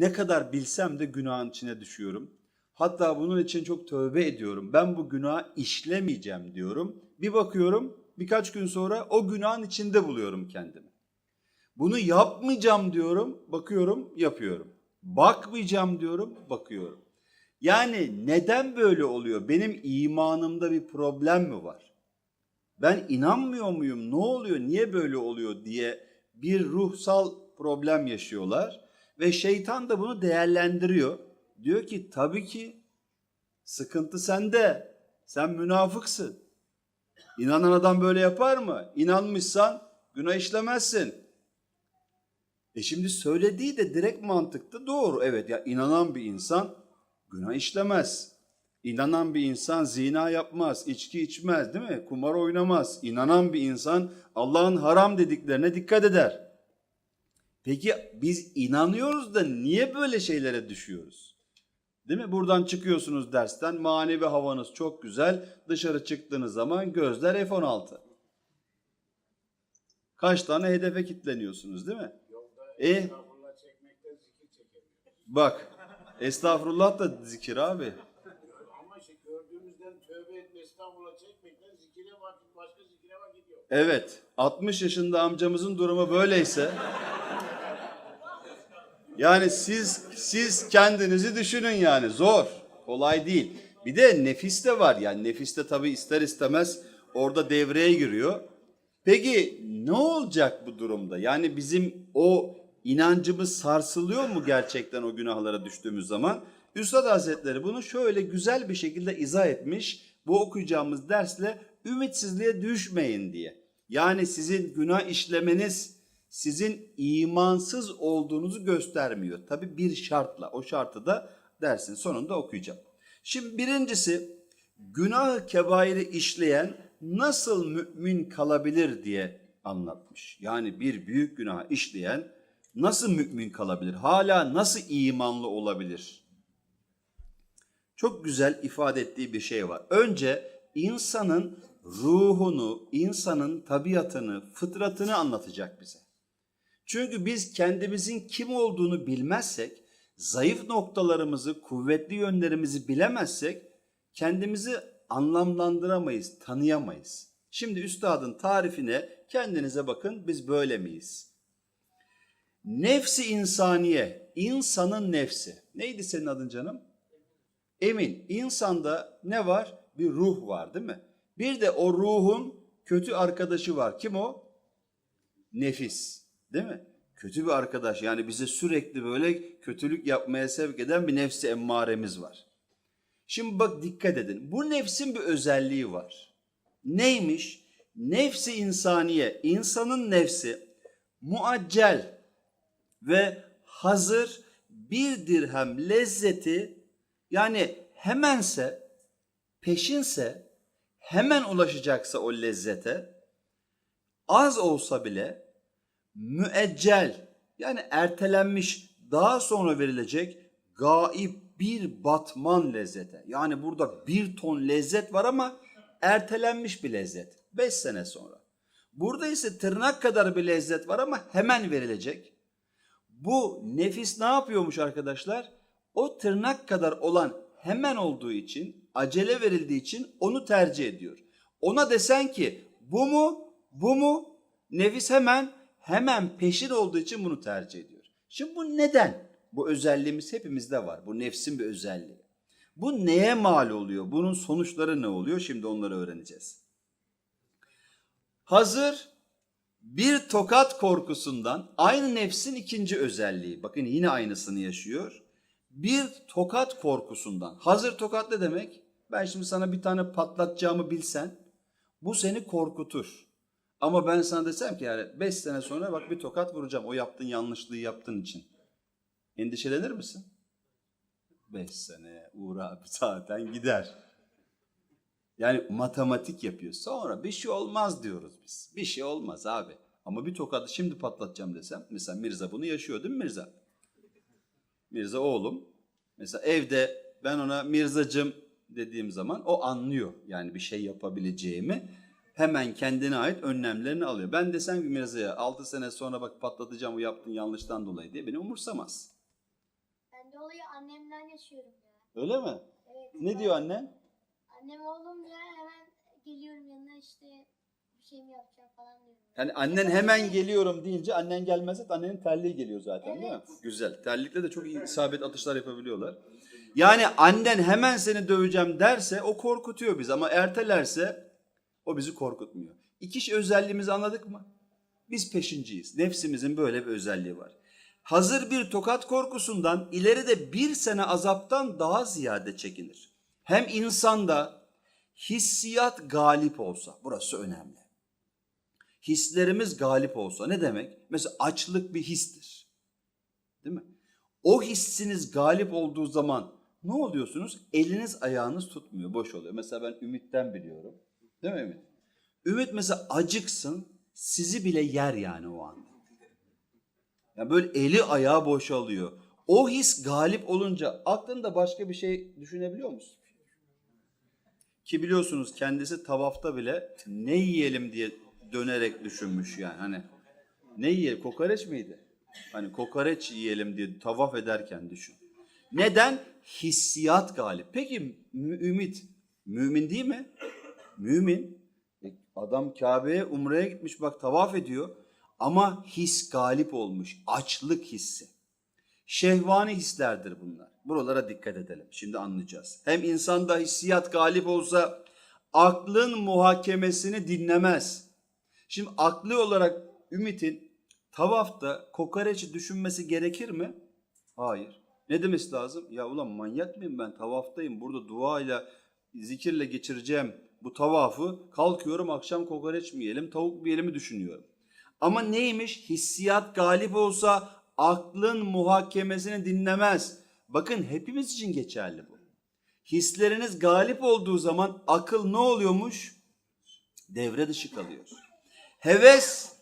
Ne kadar bilsem de günahın içine düşüyorum. Hatta bunun için çok tövbe ediyorum. Ben bu günah işlemeyeceğim diyorum. Bir bakıyorum birkaç gün sonra o günahın içinde buluyorum kendimi. Bunu yapmayacağım diyorum, bakıyorum, yapıyorum. Bakmayacağım diyorum, bakıyorum. Yani neden böyle oluyor? Benim imanımda bir problem mi var? Ben inanmıyor muyum? Ne oluyor? Niye böyle oluyor diye bir ruhsal problem yaşıyorlar ve şeytan da bunu değerlendiriyor. Diyor ki tabii ki sıkıntı sende. Sen münafıksın. İnanan adam böyle yapar mı? İnanmışsan günah işlemezsin. E şimdi söylediği de direkt mantıkta doğru. Evet ya inanan bir insan günah işlemez. İnanan bir insan zina yapmaz, içki içmez değil mi? Kumar oynamaz. İnanan bir insan Allah'ın haram dediklerine dikkat eder. Peki biz inanıyoruz da niye böyle şeylere düşüyoruz? Değil mi? Buradan çıkıyorsunuz dersten manevi havanız çok güzel. Dışarı çıktığınız zaman gözler F-16. Kaç tane hedefe kilitleniyorsunuz değil mi? E Estağfurullah çekmekten zikir çekemiyoruz. bak estağfurullah da zikir abi. Ama işte gördüğümüzden tövbe etme, estağfurullah çekmekten zikire vakit, başka zikire vakit yok. Evet 60 yaşında amcamızın durumu böyleyse yani siz siz kendinizi düşünün yani zor kolay değil. Bir de nefis de var yani nefis de tabii ister istemez orada devreye giriyor. Peki ne olacak bu durumda? Yani bizim o inancımız sarsılıyor mu gerçekten o günahlara düştüğümüz zaman? Üstad Hazretleri bunu şöyle güzel bir şekilde izah etmiş. Bu okuyacağımız dersle ümitsizliğe düşmeyin diye. Yani sizin günah işlemeniz sizin imansız olduğunuzu göstermiyor. Tabi bir şartla. O şartı da dersin sonunda okuyacağım. Şimdi birincisi günah kebairi işleyen nasıl mümin kalabilir diye anlatmış. Yani bir büyük günah işleyen nasıl mümin kalabilir? Hala nasıl imanlı olabilir? Çok güzel ifade ettiği bir şey var. Önce insanın ruhunu, insanın tabiatını, fıtratını anlatacak bize. Çünkü biz kendimizin kim olduğunu bilmezsek, zayıf noktalarımızı, kuvvetli yönlerimizi bilemezsek kendimizi anlamlandıramayız, tanıyamayız. Şimdi üstadın tarifine kendinize bakın biz böyle miyiz? Nefsi insaniye, insanın nefsi. Neydi senin adın canım? Emin. İnsanda ne var? Bir ruh var değil mi? Bir de o ruhun kötü arkadaşı var. Kim o? Nefis. Değil mi? Kötü bir arkadaş. Yani bize sürekli böyle kötülük yapmaya sevk eden bir nefsi emmaremiz var. Şimdi bak dikkat edin. Bu nefsin bir özelliği var. Neymiş? Nefsi insaniye, insanın nefsi muaccel ve hazır bir dirhem lezzeti yani hemense, peşinse, hemen ulaşacaksa o lezzete az olsa bile müeccel yani ertelenmiş daha sonra verilecek gaip bir batman lezzete. Yani burada bir ton lezzet var ama ertelenmiş bir lezzet. Beş sene sonra. Burada ise tırnak kadar bir lezzet var ama hemen verilecek. Bu nefis ne yapıyormuş arkadaşlar? O tırnak kadar olan hemen olduğu için, acele verildiği için onu tercih ediyor. Ona desen ki bu mu, bu mu? Nefis hemen, hemen peşin olduğu için bunu tercih ediyor. Şimdi bu neden? Bu özelliğimiz hepimizde var. Bu nefsin bir özelliği. Bu neye mal oluyor? Bunun sonuçları ne oluyor? Şimdi onları öğreneceğiz. Hazır bir tokat korkusundan aynı nefsin ikinci özelliği. Bakın yine aynısını yaşıyor. Bir tokat korkusundan. Hazır tokat ne demek? Ben şimdi sana bir tane patlatacağımı bilsen bu seni korkutur. Ama ben sana desem ki yani 5 sene sonra bak bir tokat vuracağım o yaptığın yanlışlığı yaptığın için. Endişelenir misin? 5 sene uğra zaten gider. Yani matematik yapıyor. Sonra bir şey olmaz diyoruz biz. Bir şey olmaz abi. Ama bir tokadı şimdi patlatacağım desem. Mesela Mirza bunu yaşıyor değil mi Mirza? Mirza oğlum. Mesela evde ben ona Mirzacım dediğim zaman o anlıyor. Yani bir şey yapabileceğimi. Hemen kendine ait önlemlerini alıyor. Ben desem ki Mirza'ya 6 sene sonra bak patlatacağım bu yaptığın yanlıştan dolayı diye beni umursamaz. olayı annemden yaşıyorum ya. Öyle mi? Evet. Ne diyor annen? Annem oğlum ya hemen geliyorum yanına işte bir şey mi yapacağım falan diyorum. Yani annen hemen geliyorum deyince annen gelmezse de annenin terliği geliyor zaten değil mi? Evet. Güzel. Terlikle de çok iyi isabet atışlar yapabiliyorlar. Yani annen hemen seni döveceğim derse o korkutuyor bizi ama ertelerse o bizi korkutmuyor. İki şey özelliğimizi anladık mı? Biz peşinciyiz. Nefsimizin böyle bir özelliği var. Hazır bir tokat korkusundan ileride bir sene azaptan daha ziyade çekinir. Hem insanda hissiyat galip olsa, burası önemli hislerimiz galip olsa ne demek? Mesela açlık bir histir. Değil mi? O hissiniz galip olduğu zaman ne oluyorsunuz? Eliniz ayağınız tutmuyor, boş oluyor. Mesela ben Ümit'ten biliyorum. Değil mi Ümit? Mesela acıksın, sizi bile yer yani o anda. Yani böyle eli ayağı boşalıyor. O his galip olunca aklında başka bir şey düşünebiliyor musun? Ki biliyorsunuz kendisi tavafta bile ne yiyelim diye dönerek düşünmüş yani. Hani ne yiyelim? Kokoreç miydi? Hani kokoreç yiyelim diye tavaf ederken düşün. Neden? Hissiyat galip. Peki ümit mümin değil mi? Mümin. E, Adam Kabe'ye umreye gitmiş bak tavaf ediyor. Ama his galip olmuş. Açlık hissi. Şehvani hislerdir bunlar. Buralara dikkat edelim. Şimdi anlayacağız. Hem insanda hissiyat galip olsa aklın muhakemesini dinlemez. Şimdi aklı olarak Ümit'in tavafta kokoreçi düşünmesi gerekir mi? Hayır. Ne demesi lazım? Ya ulan manyak mıyım ben? Tavaftayım. Burada duayla, zikirle geçireceğim bu tavafı. Kalkıyorum akşam kokoreç mi yiyelim, tavuk mu yiyelim mi düşünüyorum. Ama neymiş? Hissiyat galip olsa aklın muhakemesini dinlemez. Bakın hepimiz için geçerli bu. Hisleriniz galip olduğu zaman akıl ne oluyormuş? Devre dışı kalıyor. Heves,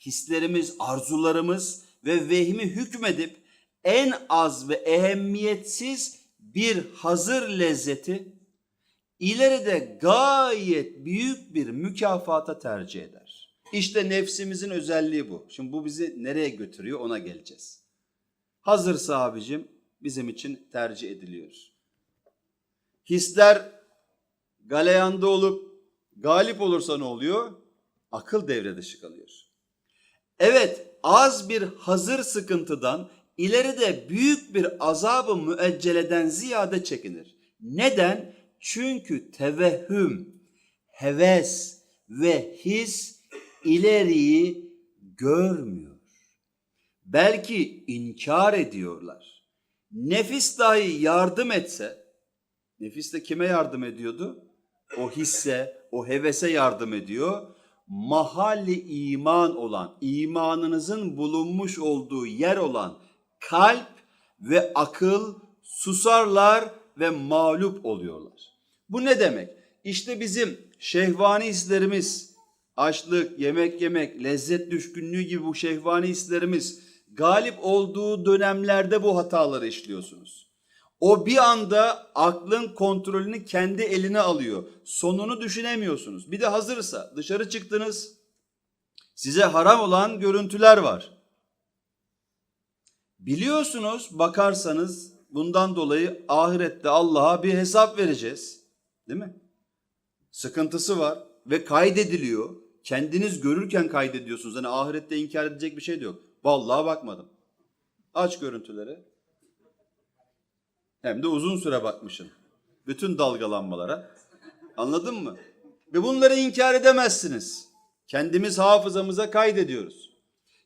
hislerimiz, arzularımız ve vehmi hükmedip en az ve ehemmiyetsiz bir hazır lezzeti ileride gayet büyük bir mükafata tercih eder. İşte nefsimizin özelliği bu. Şimdi bu bizi nereye götürüyor ona geleceğiz. Hazırsa abicim bizim için tercih ediliyor. Hisler galeyanda olup galip olursa ne oluyor? Akıl devre dışı kalıyor. Evet az bir hazır sıkıntıdan ileride büyük bir azabı müecceleden ziyade çekinir. Neden? Çünkü tevehhüm, heves ve his ileriyi görmüyor. Belki inkar ediyorlar. Nefis dahi yardım etse, nefis de kime yardım ediyordu? O hisse, o hevese yardım ediyor. Mahalli iman olan, imanınızın bulunmuş olduğu yer olan kalp ve akıl susarlar ve mağlup oluyorlar. Bu ne demek? İşte bizim şehvani hislerimiz, açlık, yemek yemek, lezzet düşkünlüğü gibi bu şehvani hislerimiz galip olduğu dönemlerde bu hataları işliyorsunuz. O bir anda aklın kontrolünü kendi eline alıyor. Sonunu düşünemiyorsunuz. Bir de hazırsa dışarı çıktınız. Size haram olan görüntüler var. Biliyorsunuz bakarsanız bundan dolayı ahirette Allah'a bir hesap vereceğiz. Değil mi? Sıkıntısı var ve kaydediliyor. Kendiniz görürken kaydediyorsunuz. Hani ahirette inkar edecek bir şey de yok. Vallahi bakmadım. Aç görüntüleri. Hem de uzun süre bakmışsın. Bütün dalgalanmalara. Anladın mı? Ve bunları inkar edemezsiniz. Kendimiz hafızamıza kaydediyoruz.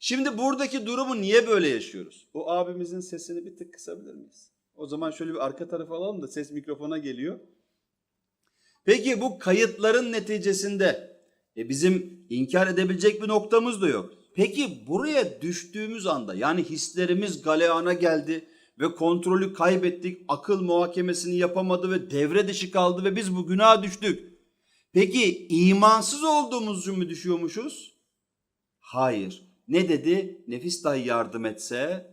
Şimdi buradaki durumu niye böyle yaşıyoruz? O abimizin sesini bir tık kısabilir miyiz? O zaman şöyle bir arka tarafa alalım da ses mikrofona geliyor. Peki bu kayıtların neticesinde e bizim inkar edebilecek bir noktamız da yok. Peki buraya düştüğümüz anda yani hislerimiz galeyana geldi ve kontrolü kaybettik, akıl muhakemesini yapamadı ve devre dışı kaldı ve biz bu günaha düştük. Peki imansız olduğumuz mi düşüyormuşuz? Hayır. Ne dedi? Nefis dahi yardım etse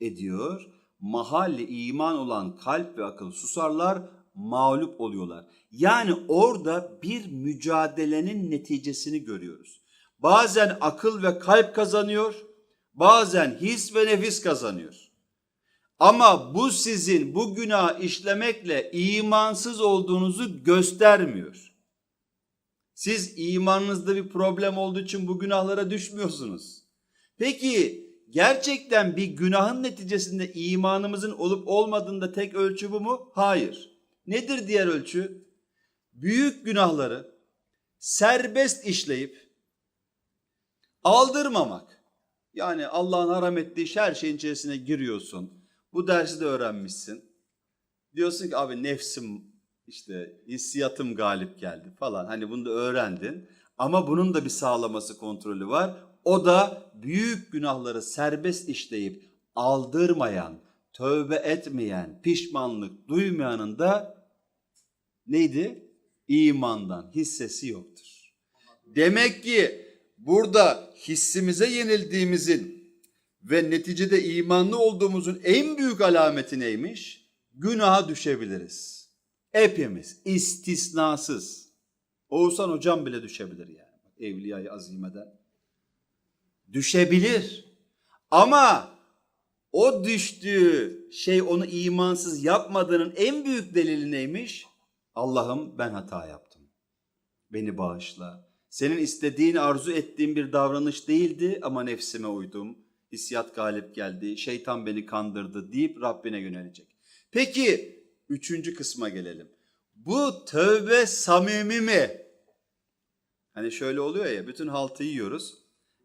ediyor. Mahalli iman olan kalp ve akıl susarlar, mağlup oluyorlar. Yani orada bir mücadelenin neticesini görüyoruz. Bazen akıl ve kalp kazanıyor, bazen his ve nefis kazanıyor. Ama bu sizin bu günah işlemekle imansız olduğunuzu göstermiyor. Siz imanınızda bir problem olduğu için bu günahlara düşmüyorsunuz. Peki gerçekten bir günahın neticesinde imanımızın olup olmadığında tek ölçü bu mu? Hayır. Nedir diğer ölçü? Büyük günahları serbest işleyip aldırmamak. Yani Allah'ın haram ettiği her şeyin içerisine giriyorsun. Bu dersi de öğrenmişsin. Diyorsun ki abi nefsim işte hissiyatım galip geldi falan. Hani bunu da öğrendin. Ama bunun da bir sağlaması kontrolü var. O da büyük günahları serbest işleyip aldırmayan, tövbe etmeyen, pişmanlık duymayanın da neydi? İmandan hissesi yoktur. Demek ki burada hissimize yenildiğimizin ve neticede imanlı olduğumuzun en büyük alameti neymiş? Günaha düşebiliriz. Hepimiz istisnasız. Oğuzhan hocam bile düşebilir yani. Evliyayı azimeden. Düşebilir. Ama o düştüğü şey onu imansız yapmadığının en büyük delili neymiş? Allah'ım ben hata yaptım. Beni bağışla. Senin istediğin, arzu ettiğin bir davranış değildi ama nefsime uydum. Hissiyat galip geldi, şeytan beni kandırdı deyip Rabbine yönelecek. Peki üçüncü kısma gelelim. Bu tövbe samimi mi? Hani şöyle oluyor ya bütün haltı yiyoruz.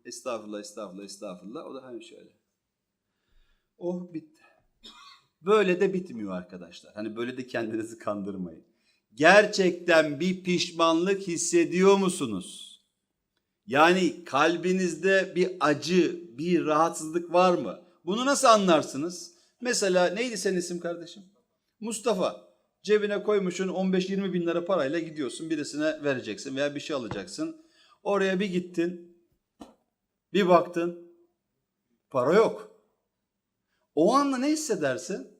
Estağfurullah, estağfurullah, estağfurullah. O da hani şöyle. Oh bitti. Böyle de bitmiyor arkadaşlar. Hani böyle de kendinizi kandırmayın. Gerçekten bir pişmanlık hissediyor musunuz? Yani kalbinizde bir acı, bir rahatsızlık var mı? Bunu nasıl anlarsınız? Mesela neydi senin isim kardeşim? Mustafa. Cebine koymuşsun 15-20 bin lira parayla gidiyorsun birisine vereceksin veya bir şey alacaksın. Oraya bir gittin, bir baktın, para yok. O anda ne hissedersin?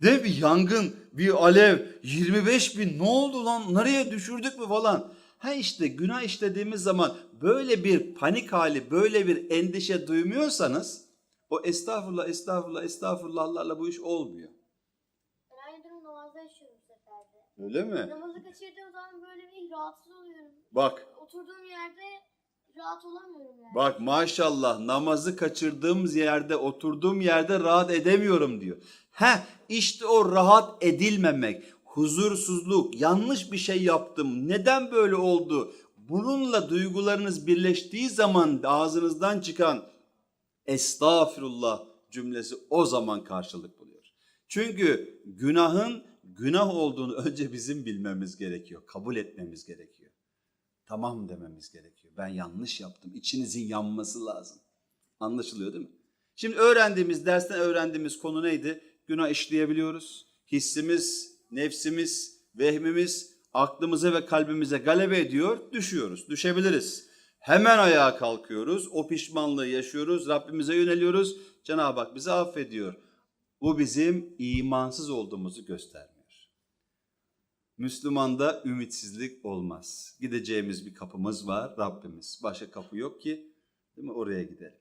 Mi? Bir yangın, bir alev, 25 bin ne oldu lan nereye düşürdük mü falan. Ha işte günah işlediğimiz zaman böyle bir panik hali, böyle bir endişe duymuyorsanız o estağfurullah, estağfurullah, estağfurullahlarla bu iş olmuyor. Ben aynı durum namazda yaşıyorum bu. Öyle mi? Namazı kaçırdığım zaman böyle bir rahatsız oluyorum. Bak, Oturduğum yerde rahat olamıyorum yani. bak maşallah namazı kaçırdığım yerde, oturduğum yerde rahat edemiyorum diyor. Heh işte o rahat edilmemek, huzursuzluk, yanlış bir şey yaptım, neden böyle oldu? Bununla duygularınız birleştiği zaman ağzınızdan çıkan estağfirullah cümlesi o zaman karşılık buluyor. Çünkü günahın günah olduğunu önce bizim bilmemiz gerekiyor, kabul etmemiz gerekiyor. Tamam dememiz gerekiyor. Ben yanlış yaptım. İçinizin yanması lazım. Anlaşılıyor değil mi? Şimdi öğrendiğimiz, dersten öğrendiğimiz konu neydi? Günah işleyebiliyoruz. Hissimiz, nefsimiz, vehmimiz aklımıza ve kalbimize galebe ediyor. Düşüyoruz, düşebiliriz. Hemen ayağa kalkıyoruz. O pişmanlığı yaşıyoruz. Rabbimize yöneliyoruz. Cenab-ı Hak bizi affediyor. Bu bizim imansız olduğumuzu göstermiyor. Müslümanda ümitsizlik olmaz. Gideceğimiz bir kapımız var Rabbimiz. Başka kapı yok ki değil mi? oraya gidelim.